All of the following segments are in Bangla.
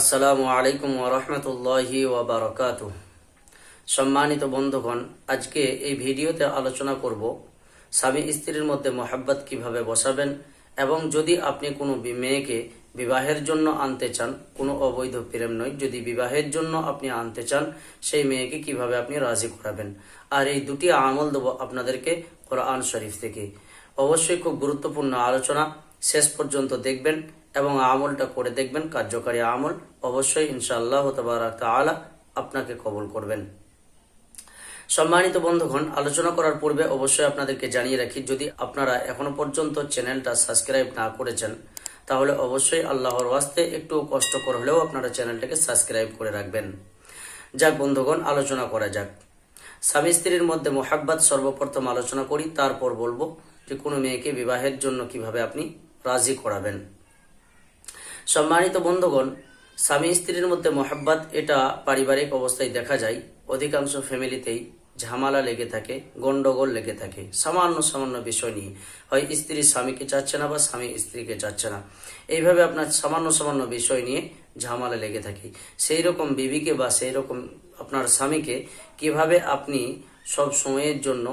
আসসালামু আলাইকুম ওরহমতুল্লাহি ওবরকাত সম্মানিত বন্ধুগণ, আজকে এই ভিডিওতে আলোচনা করব স্বামী স্ত্রীর মধ্যে মোহাব্বত কীভাবে বসাবেন এবং যদি আপনি কোনো মেয়েকে বিবাহের জন্য আনতে চান, কোনো অবৈধ প্রেম নয়, যদি বিবাহের জন্য আপনি আনতে চান, সেই মেয়েকে কীভাবে আপনি রাজি করাবেন? আর এই দুটি আমল দেবো আপনাদেরকে কোরআন শরীফ থেকে। অবশ্যই খুব গুরুত্বপূর্ণ আলোচনা। শেষ পর্যন্ত দেখবেন। এবং আমলটা করে দেখবেন, কার্যকারী আমল অবশ্যই ইনশাআল্লাহ তাআলা আপনাকে কবল করবেন। সম্মানিত বন্ধুগণ, আলোচনা করার পূর্বে অবশ্যই আপনাদেরকে জানিয়ে রাখি, যদি আপনারা এখনও পর্যন্ত চ্যানেলটা সাবস্ক্রাইব না করেছেন, তাহলে অবশ্যই আল্লাহর ওয়াস্তে একটু কষ্টকর হলেও আপনারা চ্যানেলটাকে সাবস্ক্রাইব করে রাখবেন। যাক বন্ধুগণ, আলোচনা করা যাক। স্বামী স্ত্রীর মধ্যে মোহাব্বত সর্বপ্রথম আলোচনা করি, তারপর বলব যে কোনো মেয়েকে বিবাহের জন্য কীভাবে আপনি রাজি করাবেন। সম্মানিত বন্ধুগণ, স্বামী স্ত্রীর মধ্যে মোহাব্বত এটা পারিবারিক অবস্থায় দেখা যায়। অধিকাংশ ফ্যামিলিতেই ঝামেলা লেগে থাকে, গন্ডগোল লেগে থাকে। সামান্য সামান্য বিষয় নিয়ে। হয় স্ত্রী স্বামীকে চাচ্ছে না বা স্বামী স্ত্রীকে চাচ্ছে না। এইভাবে আপনার সামান্য সামান্য বিষয় নিয়ে ঝামেলা লেগে থাকে। সেই রকম বিবিকে বা সেই রকম আপনার স্বামীকে কীভাবে আপনি সব সময়ের জন্য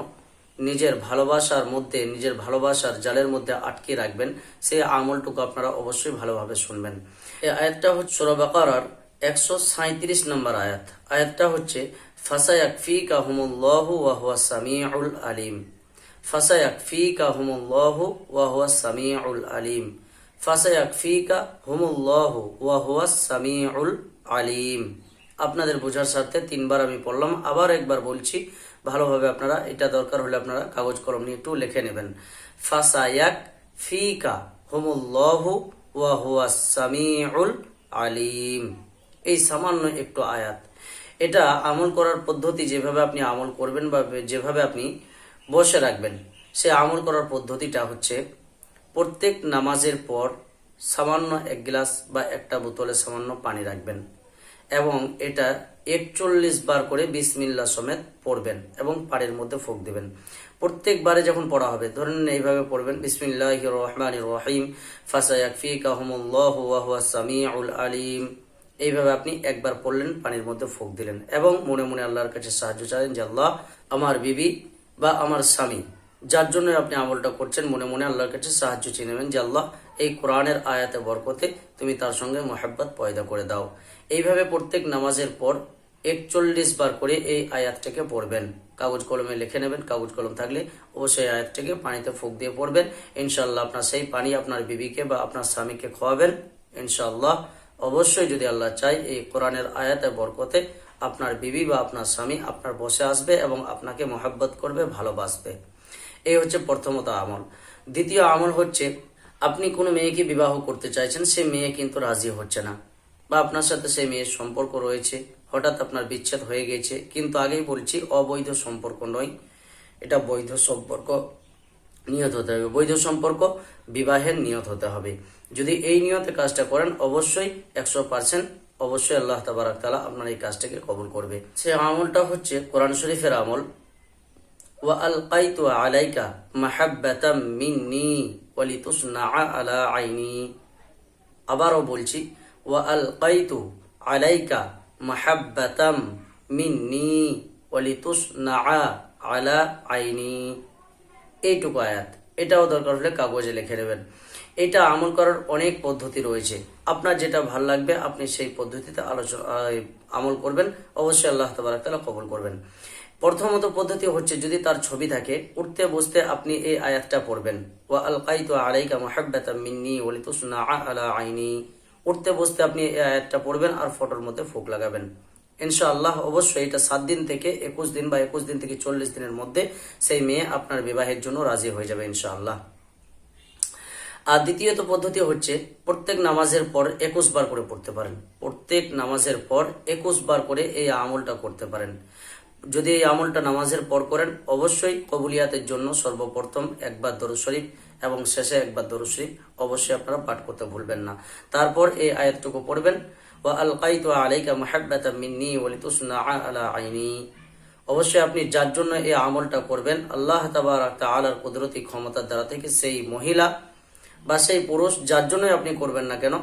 নিজের ভালোবাসার মধ্যে, নিজের ভালোবাসার জালের মধ্যে আটকে রাখবেন। সেই আমলটুকু আপনারা অবশ্যই ভালোভাবে শুনবেন। এই আয়াতটা হচ্ছে সুরাবাকার একশো সাঁত্রিশ নম্বর আয়াত। আয়াতটা হচ্ছে ফাসায়াক ফি কাহুমুল্লাহু ওয়াহুয়া সামিউল আলিম। ফাসায়াক ফি কাহুমুল্লাহু ওয়াহুয়া সামিউল আলিম। ফাসায়াক ফি কাহুমুল্লাহু ওয়াহুয়া সামিউল আলিম। আপনাদের বোঝার স্বার্থে তিনবার আমি পড়লাম, আবার একবার বলছি ভালোভাবে আপনারা এটা দরকার হলে আপনারা কাগজ কলম নিয়ে একটু লিখে নেবেন। ফাসায়াক ফিকা হুমুল্লাহু ওয়া হুয়া সামিউল আলিম। এই সামান্য একটু আয়াত। এটা আমল করার পদ্ধতি যেভাবে আপনি আমল করবেন বা যেভাবে আপনি বসে রাখবেন, সে আমল করার পদ্ধতিটা হচ্ছে প্রত্যেক নামাজের পর সামান্য এক গ্লাস বা একটা বোতলে সামান্য পানি রাখবেন। এবং এটা একচল্লিশ বার করে বিসমিল্লা সমেত পড়বেন এবং পাড়ের মধ্যে ফুক দিবেন। প্রত্যেকবারে যখন পড়া হবে ধরেন এইভাবে পড়বেন বিসমিল্লাহ রহমান রহিম ফাসায়াকফি কাহমুল্লাহ সামিউল আলিম। এইভাবে আপনি একবার পড়লেন, পানির মধ্যে ফুক দিলেন এবং মনে মনে আল্লাহর কাছে সাহায্য চাইলেন যে, আল্লাহ, আমার বিবি বা আমার স্বামী, যার জন্য আপনি আমলটা করছেন, মনে মনে আল্লাহর কাছে সাহায্য চেয়ে নেবেন যে, আল্লাহ এই কোরআনের আয়াতে বরকতে তুমি তার সঙ্গে মোহাব্বত পয়দা করে দাও। এইভাবে প্রত্যেক নামাজের পর একচল্লিশ বার করে এই আয়াতটাকে পড়বেন। কাগজ কলমে লিখে নেবেন। কাগজ কলম থাকলে অবশ্যই আয়াতটাকে পানিতে ফুক দিয়ে পড়বেন। ইনশাল্লাহ আপনার সেই পানি আপনার বিবিকে বা আপনার স্বামীকে খাওয়াবেন ইনশাল্লাহ অবশ্যই যদি আল্লাহ চাই এই কোরআনের আয়াতে বরকতে আপনার বিবি বা আপনার স্বামী আপনার বসে আসবে এবং আপনাকে মোহাব্বত করবে, ভালোবাসবে। এই হচ্ছে প্রথমত আমল। দ্বিতীয় আমল হচ্ছে আপনি কোনো মেয়েকে বিবাহ করতে চাইছেন, সে মেয়ে কিন্তু রাজি হচ্ছে না। বা আপনার সাথে সেই মেয়ের সম্পর্ক রয়েছে, হঠাৎ আপনার বিচ্ছেদ হয়ে গেছে, কিন্তু আগেই বলছি, অবৈধ সম্পর্ক নয়। এটা বৈধ সম্পর্ক নিয়ত হতে হবে। বৈধ সম্পর্ক বিবাহের নিয়ত হতে হবে। যদি এই নিয়তে কাজটা করেন, অবশ্যই একশো পার্সেন্ট, অবশ্যই আল্লাহ তাবারাক তালা আপনার এই কাজটাকে কবল করবে। সে আমলটা হচ্ছে কোরআন শরীফের আমল। ওয়া আল কাইতু আলাইকা মাহাব্বাতাম মিন্নি। আলা আইনি। আবারও বলছি কাইতু আলাইকা মিন্নি আলা আইনি। এইটুকু আয়াত। এটাও দরকার হলে কাগজে লিখে নেবেন। এটা আমল করার অনেক পদ্ধতি রয়েছে। আপনার যেটা ভালো লাগবে, আপনি সেই পদ্ধতিতে আলোচনা আমল করবেন। অবশ্যই আল্লাহ তালা কবল করবেন। প্রথমত পদ্ধতি হচ্ছে যদি তার ছবি থাকে, উঠতে বসতে আপনি এই আয়াতটা পড়বেন। ওয়া আলকাইতু আলাইকা মুহাব্বাতাম মিন্নি ওয়া লিতুসনা আলা আইনি। উঠতে বসতে আপনি এই আয়াতটা পড়বেন আর ফটোর মধ্যে ফুক লাগাবেন। ইনশাআল্লাহ অবশ্যই এটা সাত দিন থেকে একুশ দিন বা একুশ দিন থেকে চল্লিশ দিনের মধ্যে সেই মেয়ে আপনার বিবাহের জন্য রাজি হয়ে যাবে ইনশাআল্লাহ। আর দ্বিতীয়ত পদ্ধতি হচ্ছে প্রত্যেক নামাজের পর একুশ বার করে পড়তে পারেন। প্রত্যেক নামাজের পর একুশ বার করে এই আমলটা করতে পারেন। যদি এই আমলটা নামাজের পর করেন, অবশ্যই কবুলিয়াতের জন্য সর্বপ্রথম একবার দরুদ শরীফ এবং শেষে একবার দরুদ শরীফ অবশ্যই আপনারা পাঠ করতে ভুলবেন না। তারপর এই আয়াতটুকু পড়বেন, ওয়া আলকাইতু আলাইকা মুহাব্বাতাম মিন্নি ওয়া লিতুসনা আলা আইনি। অবশ্যই আপনি যার জন্য এই আমলটা করবেন, আল্লাহ তাবারাক তাআলার কুদরতি ক্ষমতার দ্বারা থেকে সেই মহিলা বা সেই পুরুষ যার জন্যই আপনি করবেন না কেন,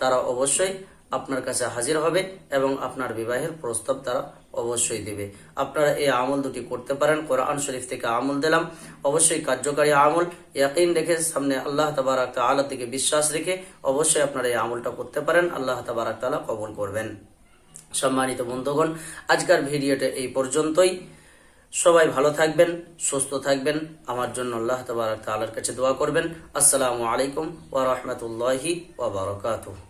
তারা অবশ্যই আপনার কাছে হাজির হবে এবং আপনার বিবাহের প্রস্তাব তারা অবশ্যই দেবে। আপনারা এই আমল দুটি করতে পারেন। কোরআন শরীফ থেকে আমল দিলাম। অবশ্যই কার্যকারী আমল। ইয়াকিন রেখে সামনে আল্লাহ তাবারাক তাআলা থেকে বিশ্বাস রেখে অবশ্যই আপনারা এই আমলটা করতে পারেন। আল্লাহ তাবারাক তাআলা কবুল করবেন। সম্মানিত বন্ধুগণ, আজকের ভিডিওটা এই পর্যন্তই। সবাই ভালো থাকবেন, সুস্থ থাকবেন। আমার জন্য আল্লাহ তাবারাক তাআলার কাছে দোয়া করবেন। আসসালামু আলাইকুম ওয়া রাহমাতুল্লাহি ওয়া বারাকাতুহু।